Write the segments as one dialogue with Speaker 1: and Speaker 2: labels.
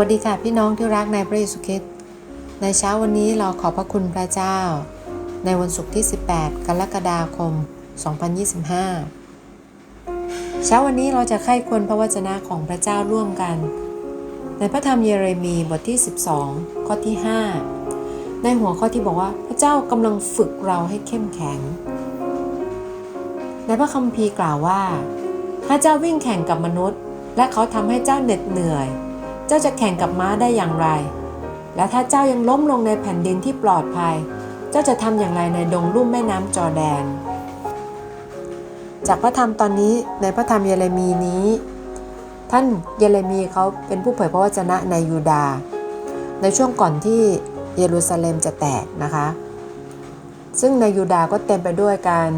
Speaker 1: สวัสดีค่ะพี่น้องที่รักในพระเยซูคริสต์ในเช้าวันนี้เราขอพระคุณพระเจ้า ในวันศุกร์ที่ 18 กรกฎาคม 2025 เช้าวันนี้เราจะไข้ควรพระวจนะของพระเจ้าร่วมกัน ในพระธรรมเยเรมีบทที่ 12 ข้อที่ 5 ในหัวข้อที่บอกว่าพระเจ้ากำลังฝึกเราให้เข้มแข็ง ในพระคัมภีร์กล่าวว่า ถ้าเจ้าวิ่งแข่งกับมนุษย์ และเขาทำให้เจ้าเหน็ดเหนื่อย เจ้าจะแข่งกับม้าได้อย่างไร และถ้าเจ้ายังล้มลงในแผ่นดินที่ปลอดภัย เจ้าจะทำอย่างไรในดงลุ่มแม่น้ำจอแดน จากพระธรรมตอนนี้ในพระธรรมเยเรมีนี้ ท่านเยเรมีเขาเป็นผู้เผยพระวจนะในยูดาห์ในช่วงก่อนที่เยรูซาเล็มจะแตกนะคะ ซึ่งในยูดาห์ก็เต็มไปด้วยการ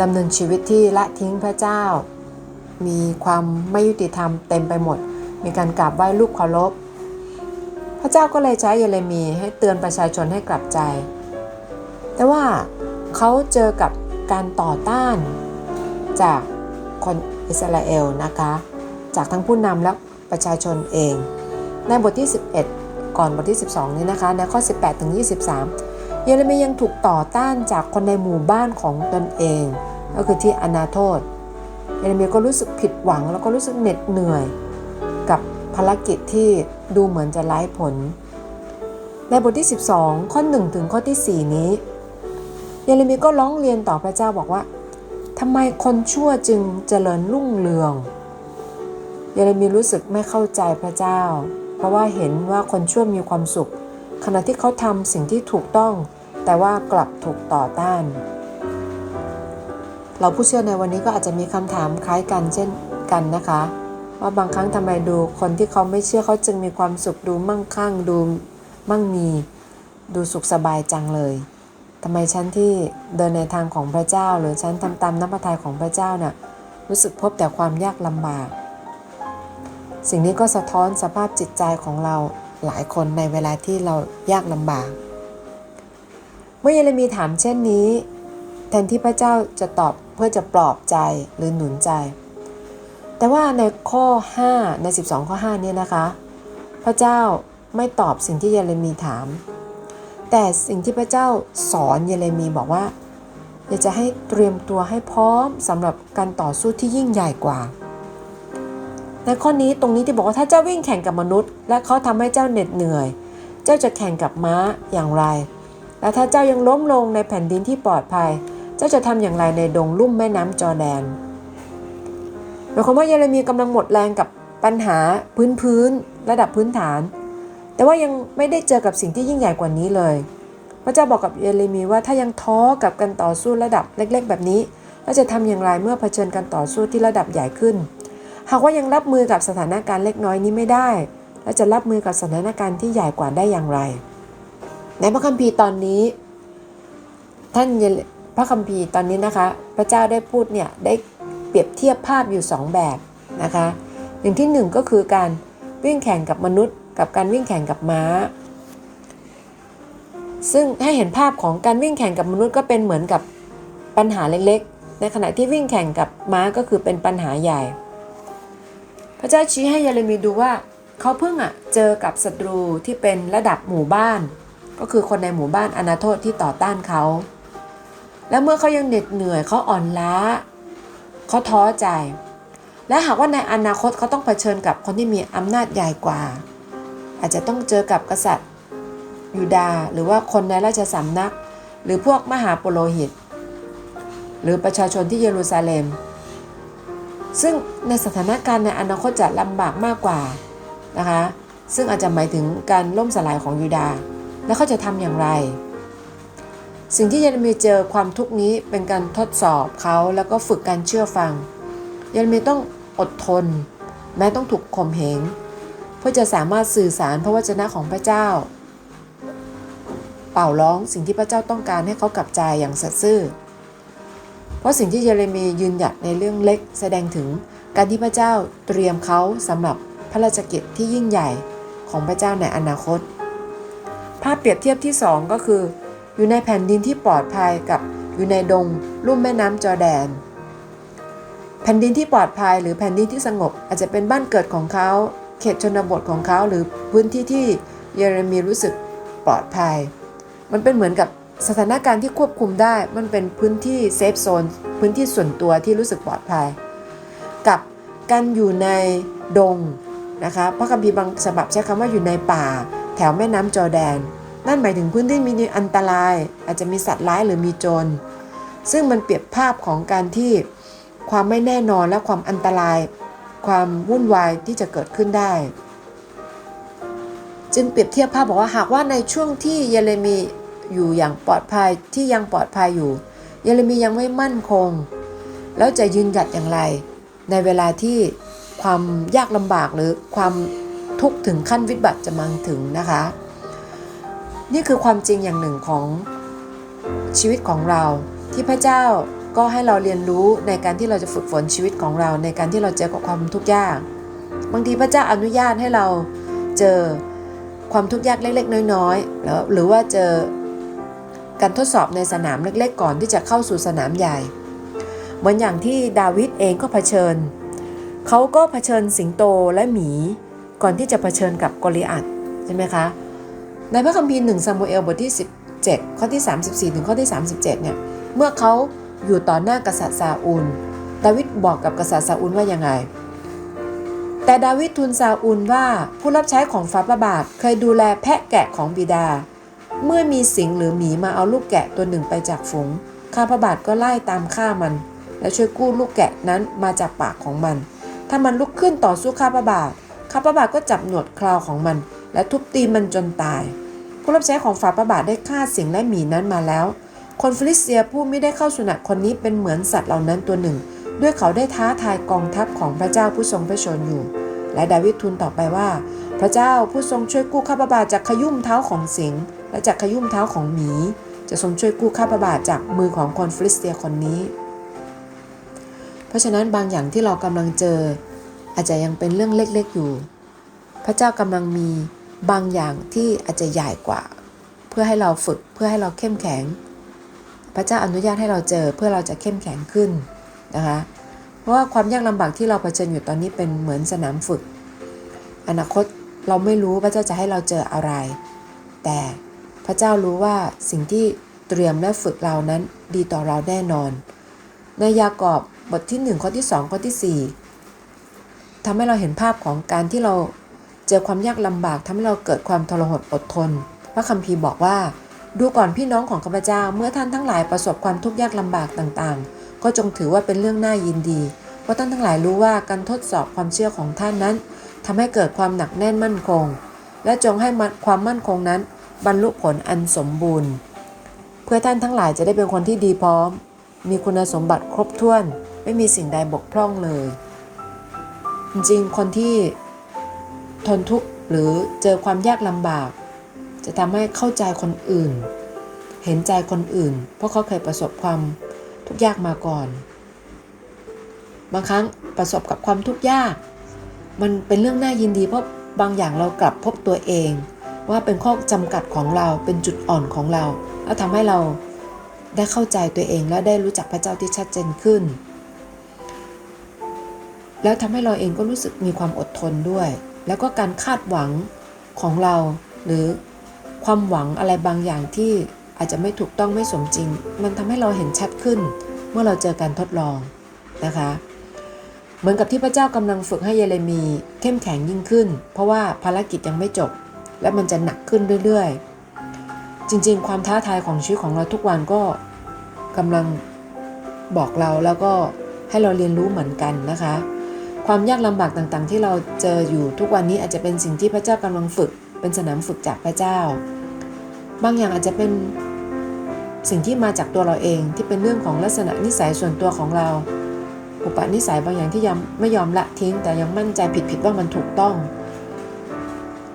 Speaker 1: ดำเนินชีวิตที่ละทิ้งพระเจ้า มีความไม่ยุติธรรมเต็มไปหมด มีการกราบไหว้ลูกเคารพ พระเจ้าก็เลยใช้เยเรมีให้เตือนประชาชนให้กลับใจ แต่ว่าเขาเจอกับการต่อต้านจากคนอิสราเอลนะคะ จากทั้งผู้นำและประชาชนเอง ในบทที่ 11 ก่อนบทที่ 12 นี้นะคะ ในข้อ 18 ถึง 23 เยเรมียังถูกต่อต้านจากคนในหมู่บ้านของตนเอง ก็คือที่อนาโทษเยเรมีก็รู้สึกผิดหวังแล้วก็รู้สึกเหน็ดเหนื่อย ภารกิจที่ดูเหมือนจะไร้ผล ในบทที่ 12 ข้อ 1 ถึงข้อที่ 4 นี้เยเรมีก็ร้องเรียนต่อพระเจ้าบอกว่าทำไมคนชั่วจึงเจริญรุ่งเรือง เยเรมีรู้สึกไม่เข้าใจพระเจ้า เพราะว่าเห็นว่าคนชั่วมีความสุข ขณะที่เขาทำสิ่งที่ถูกต้อง แต่ว่ากลับถูกต่อต้าน เราผู้เชื่อในวันนี้ก็อาจจะมีคำถามคล้ายกันเช่นกันนะคะ ว่าบางครั้งทำไมดูคนที่เขาไม่เชื่อเขาจึงมีความสุขดูมั่งคั่งดูมั่งมี ดูสุขสบายจังเลยทำไมฉันที่เดินในทางของพระเจ้า หรือฉันทำตามน้ำพระทัยของพระเจ้าเนี่ยรู้สึกพบแต่ความยากลำบาก สิ่งนี้ก็สะท้อนสภาพจิตใจของเราหลายคนในเวลาที่เรายากลำบาก เมื่อเยเรมีถามเช่นนี้ แทนที่พระเจ้าจะตอบเพื่อจะปลอบใจหรือหนุนใจ แต่ว่าในข้อ 5 ใน 12 ข้อ 5 เนี่ยนะคะ พระเจ้าไม่ตอบสิ่งที่เยเรมีถาม แต่สิ่งที่พระเจ้าสอนเยเรมีบอกว่าอยากจะให้เตรียมตัวให้พร้อมสำหรับการต่อสู้ที่ยิ่งใหญ่กว่า ในข้อนี้ตรงนี้ที่บอกว่าถ้าเจ้าวิ่งแข่งกับมนุษย์ และเขาทำให้เจ้าเหน็ดเหนื่อย เจ้าจะแข่งกับม้าอย่างไร และถ้าเจ้ายังล้มลงในแผ่นดินที่ปลอดภัย เจ้าจะทำอย่างไรในดงลุ่มแม่น้ำจอแดน หมายความว่าเยเรมีกำลังหมดแรงกับปัญหาพื้นพื้นระดับพื้นฐาน แต่ว่ายังไม่ได้เจอกับสิ่งที่ยิ่งใหญ่กว่านี้เลย พระเจ้าบอกกับเยเรมีว่าถ้ายังท้อกับการต่อสู้ระดับเล็ก ๆ แบบนี้แล้วจะทำอย่างไรเมื่อเผชิญการต่อสู้ที่ระดับใหญ่ขึ้น หากว่ายังรับมือกับสถานการณ์เล็กน้อยนี้ไม่ได้ แล้วจะรับมือกับสถานการณ์ที่ใหญ่กว่าได้อย่างไร ในพระคัมภีร์ตอนนี้ ท่านพระคัมภีร์ตอนนี้นะคะ พระเจ้าได้พูดเนี่ยได้ เปรียบเทียบภาพอยู่ 2 แบบนะคะอย่างที่ 1 ก็คือการวิ่งแข่งกับมนุษย์ กับการวิ่งแข่งกับม้า ซึ่งให้เห็นภาพของการวิ่งแข่งกับมนุษย์ก็เป็นเหมือนกับปัญหาเล็กๆ ในขณะที่วิ่งแข่งกับม้าก็คือเป็นปัญหาใหญ่ พระเจ้าชี้ให้เยเรมีดูว่าเขาเพิ่งอะเจอกับศัตรูที่เป็นระดับหมู่บ้าน ก็คือคนในหมู่บ้านอนาโทษที่ต่อต้านเขา และเมื่อเขายังเหน็ดเหนื่อยเขาอ่อนล้า เขาท้อใจ และหากว่าในอนาคตเขาต้องเผชิญกับคนที่มีอำนาจใหญ่กว่า อาจจะต้องเจอกับกษัตริย์ยูดาห์หรือว่าคนในราชสำนัก หรือพวกมหาปโลหิต หรือประชาชนที่เยรูซาเล็ม ซึ่งในสถานการณ์ในอนาคตจะลำบากมากกว่านะคะซึ่งอาจจะหมายถึงการล่มสลายของยูดาห์แล้วเขาจะทำอย่างไร สิ่งที่เยเรมีเจอความทุกข์นี้เป็นการทดสอบเขาแล้วก็ฝึกการเชื่อฟัง เยเรมีต้องอดทน แม้ต้องถูกข่มเหงเพื่อจะสามารถสื่อสารพระวจนะของพระเจ้า เป่าร้องสิ่งที่พระเจ้าต้องการให้เขากลับใจอย่างสัตย์ซื่อ เพราะสิ่งที่เยเรมียืนหยัดในเรื่องเล็กแสดงถึงการที่พระเจ้าเตรียมเขาสำหรับพระราชกิจที่ยิ่งใหญ่ของพระเจ้าในอนาคต ภาพเปรียบเทียบที่ 2 ก็คือ อยู่ในแผ่นดินที่ปลอดภัยกับอยู่ในดงลุ่มแม่น้ำจอแดน แผ่นดินที่ปลอดภัยหรือแผ่นดินที่สงบ อาจจะเป็นบ้านเกิดของเขา เขตชนบทของเขาหรือพื้นที่ที่เยเรมีรู้สึกปลอดภัย มันเป็นเหมือนกับสถานการณ์ที่ควบคุมได้ มันเป็นพื้นที่เซฟโซนพื้นที่ส่วนตัวที่รู้สึกปลอดภัย กับการอยู่ในดงนะคะพระคัมภีร์บางฉบับใช้คำว่าอยู่ในป่า แถวแม่น้ำจอแดน นั่นหมายถึงพื้นที่มีอันตราย อาจจะมีสัตว์ร้ายหรือมีโจร ซึ่งมันเปรียบภาพของการที่ความไม่แน่นอนและความอันตราย ความวุ่นวายที่จะเกิดขึ้นได้ จึงเปรียบเทียบภาพบอกว่าหากว่าในช่วงที่เยเรมีอยู่อย่างปลอดภัยที่ยังปลอดภัยอยู่ เยเรมียังไม่มั่นคง แล้วจะยืนหยัดอย่างไร ในเวลาที่ความยากลำบากหรือความทุกข์ถึงขั้นวิบัติจะมาถึงนะคะ นี่คือความจริงอย่างหนึ่งของชีวิตของเรา ที่พระเจ้าก็ให้เราเรียนรู้ในการที่เราจะฝึกฝนชีวิตของเรา ในการที่เราเจอกับความทุกข์ยาก บางทีพระเจ้าอนุญาตให้เราเจอความทุกข์ยากเล็ก ๆ น้อยๆแล้วหรือว่าเจอการทดสอบในสนามเล็ก ๆ ก่อนที่จะเข้าสู่สนามใหญ่ เหมือนอย่างที่ดาวิดเองก็เผชิญ เขาก็เผชิญสิงโตและหมีก่อนที่จะเผชิญกับกอลิอัตใช่ไหมคะ ในพระคัมภีร์1ซามูเอลบทที่ 17 ข้อที่ 34 ถึงข้อที่ 37 เนี่ย เมื่อเขาอยู่ต่อหน้ากษัตริย์ซาอูล ดาวิดบอกกับกษัตริย์ซาอูลว่ายังไง แต่ดาวิดทูลซาอูลว่าผู้รับใช้ของฟ้าประบาทเคยดูแลแพะแกะของบิดา เมื่อมีสิงหรือหมีมาเอาลูกแกะตัวหนึ่งไปจากฝูง ข้าพระบาทก็ไล่ตามฆ่ามัน และช่วยกู้ลูกแกะนั้นมาจากปากของมัน ถ้ามันลุกขึ้นต่อสู้ข้าพระบาท ข้าพระบาทก็จับหนวดคราวของมัน และทุบตีมันจนตาย ผู้รับใช้ของฝ่าพระบาทได้ฆ่าสิงและหมีนั้นมาแล้ว คนฟิลิสเตียผู้ไม่ได้เข้าสุนัขคนนี้เป็นเหมือนสัตว์เหล่านั้นตัวหนึ่ง ด้วยเขาได้ท้าทายกองทัพของพระเจ้าผู้ทรงพระชนอยู่ และดาวิดทูลต่อไปว่า พระเจ้าผู้ทรงช่วยกู้ข้าพระบาทจากขยุ่มเท้าของสิงและจากขยุ่มเท้าของหมี จะทรงช่วยกู้ข้าพระบาทจากมือของคนฟิลิสเตียคนนี้ เพราะฉะนั้นบางอย่างที่เรากำลังเจอ อาจจะยังเป็นเรื่องเล็กๆอยู่ พระเจ้ากำลังมี บางอย่างที่อาจจะใหญ่กว่า เพื่อให้เราฝึกเพื่อให้เราเข้มแข็ง พระเจ้าอนุญาตให้เราเจอเพื่อเราจะเข้มแข็งขึ้นนะคะเพราะว่าความยากลำบากที่เราเผชิญอยู่ตอนนี้เป็นเหมือนสนามฝึก อนาคตเราไม่รู้พระเจ้าจะให้เราเจออะไร แต่พระเจ้ารู้ว่าสิ่งที่เตรียมและฝึกเรานั้นดีต่อเราแน่นอน ในยากอบบทที่1ข้อที่2ข้อที่ 4ทำให้เราเห็นภาพของการที่เรา เจอความยากลำบากทำให้เราเกิดความทรหดอดทน พระคัมภีร์บอกว่า ดูก่อนพี่น้องของข้าพเจ้า เมื่อท่านทั้งหลายประสบความทุกข์ยากลำบากต่างๆ ก็จงถือว่าเป็นเรื่องน่ายินดี เพราะท่านทั้งหลายรู้ว่าการทดสอบความเชื่อของท่านนั้นทำให้เกิดความหนักแน่นมั่นคง และจงให้ความมั่นคงนั้น บรรลุผลอันสมบูรณ์ เพื่อท่านทั้งหลายจะได้เป็นคนที่ดีพร้อม มีคุณสมบัติครบถ้วน ไม่มีสิ่งใดบกพร่องเลย จริงคนที่ ทนทุกข์หรือเจอความยากลำบาก จะทำให้เข้าใจคนอื่น เห็นใจคนอื่น เพราะเขาเคยประสบความทุกข์ยากมาก่อน บางครั้งประสบกับความทุกข์ยาก มันเป็นเรื่องน่ายินดีเพราะบางอย่างเรากลับพบตัวเอง ว่าเป็นข้อจำกัดของเราเป็นจุดอ่อนของเรา แล้วทำให้เราได้เข้าใจตัวเองและได้รู้จักพระเจ้าที่ชัดเจนขึ้น แล้วทำให้เราเองก็รู้สึกมีความอดทนด้วย แล้วก็การคาดหวังของเรา หรือความหวังอะไรบางอย่างที่อาจจะไม่ถูกต้องไม่สมจริง มันทำให้เราเห็นชัดขึ้น เมื่อเราเจอการทดลองนะคะ เหมือนกับที่พระเจ้ากำลังฝึกให้เยเรมีเข้มแข็งยิ่งขึ้น เพราะว่าภารกิจยังไม่จบ และมันจะหนักขึ้นเรื่อยๆ จริงๆ ความท้าทายของชีวิตของเราทุกวันก็กำลังบอกเราแล้วก็ให้เราเรียนรู้เหมือนกันนะคะ ความยากลำบากต่างๆ ที่เราเจออยู่ทุกวันนี้อาจจะเป็นสิ่งที่พระเจ้ากำลังฝึก เป็นสนามฝึกจากพระเจ้า บางอย่างอาจจะเป็นสิ่งที่มาจากตัวเราเองที่เป็นเรื่องของลักษณะนิสัยส่วนตัวของเรา อุปนิสัยบางอย่างที่ยังไม่ยอมละทิ้ง แต่ยังมั่นใจผิดๆว่ามันถูกต้อง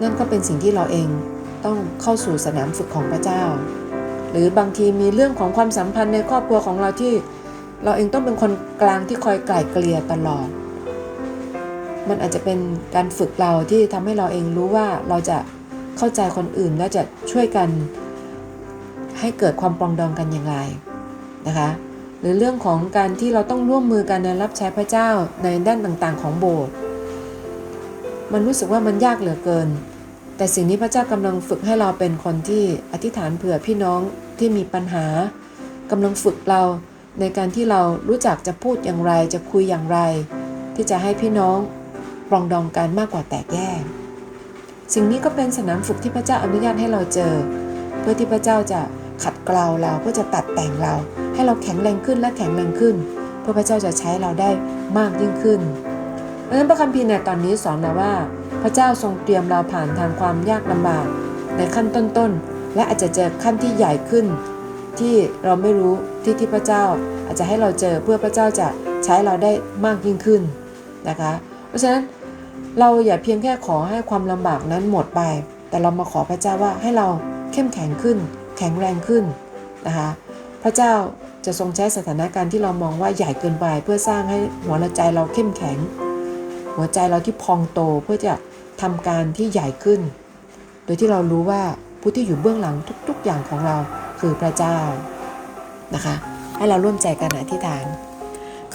Speaker 1: นั่นก็เป็นสิ่งที่เราเองต้องเข้าสู่สนามฝึกของพระเจ้า หรือบางทีมีเรื่องของความสัมพันธ์ในครอบครัวของเราที่ เราเองต้องเป็นคนกลางที่คอยไกล่เกลี่ยตลอด มันอาจจะเป็นการฝึกเราที่ทำให้เราเองรู้ว่าเราจะเข้าใจคนอื่นและจะช่วยกันให้เกิดความปรองดองกันอย่างไรนะคะ หรือเรื่องของการที่เราต้องร่วมมือกันในรับใช้พระเจ้าในด้านต่างๆ ของโบสถ์มันรู้สึกว่ามันยากเหลือเกิน แต่สิ่งนี้พระเจ้ากำลังฝึกให้เราเป็นคนที่อธิษฐานเผื่อพี่น้องที่มีปัญหากำลังฝึกเราในการที่เรารู้จักจะพูดอย่างไร จะคุยอย่างไร ที่จะให้พี่น้อง ปรองดองกันมากกว่าแตกแยก สิ่งนี้ก็เป็นสนามฝึกที่พระเจ้าอนุญาตให้เราเจอ เพื่อที่พระเจ้าจะขัดเกลาเราเพื่อจะตัดแต่งเรา ให้เราแข็งแรงขึ้นและแข็งแรงขึ้น เพื่อพระเจ้าจะใช้เราได้มากยิ่งขึ้นเพราะฉะนั้นพระคัมภีร์ในตอนนี้สอนเราว่า พระเจ้าทรงเตรียมเราผ่านทางความยากลำบากในขั้นต้นๆ และอาจจะเจอขั้นที่ใหญ่ขึ้น ที่เราไม่รู้ที่ที่พระเจ้าอาจจะให้เราเจอเพื่อพระเจ้าจะใช้เราได้มากยิ่งขึ้นนะคะ เพราะฉะนั้น เราอย่าเพียงแค่ขอให้ความลำบากนั้นหมดไป แต่เรามาขอพระเจ้าว่าให้เราเข้มแข็งขึ้น แข็งแรงขึ้นนะคะพระเจ้าจะทรงใช้สถานการณ์ที่เรามองว่าใหญ่เกินไป เพื่อสร้างให้หัวใจเราเข้มแข็ง หัวใจเราที่พองโตเพื่อจะทำการที่ใหญ่ขึ้น โดยที่เรารู้ว่าผู้ที่อยู่เบื้องหลังทุก ๆ อย่างของเราคือพระเจ้านะคะ ให้เราร่วมใจกันอธิษฐาน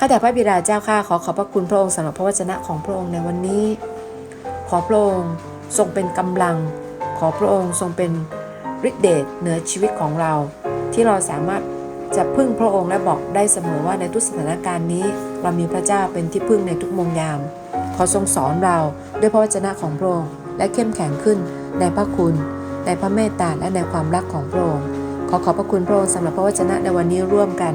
Speaker 1: ข้าแต่พระบิดาเจ้าข้าขอขอบพระคุณพระองค์สำหรับพระวจนะของพระองค์ในวันนี้ ขอพระองค์ทรงเป็นกำลัง ขอพระองค์ทรงเป็นฤทธิเดชเหนือชีวิตของเรา ที่เราสามารถจะพึ่งพระองค์และบอกได้เสมอว่าในทุกสถานการณ์นี้ เรามีพระเจ้าเป็นที่พึ่งในทุกมงยาม ขอทรงสอนเราด้วยพระวจนะของพระองค์และเข้มแข็งขึ้นในพระคุณ ในพระเมตตาและในความรักของพระองค์ขอขอบพระคุณพระองค์สำหรับพระวจนะในวันนี้ร่วมกัน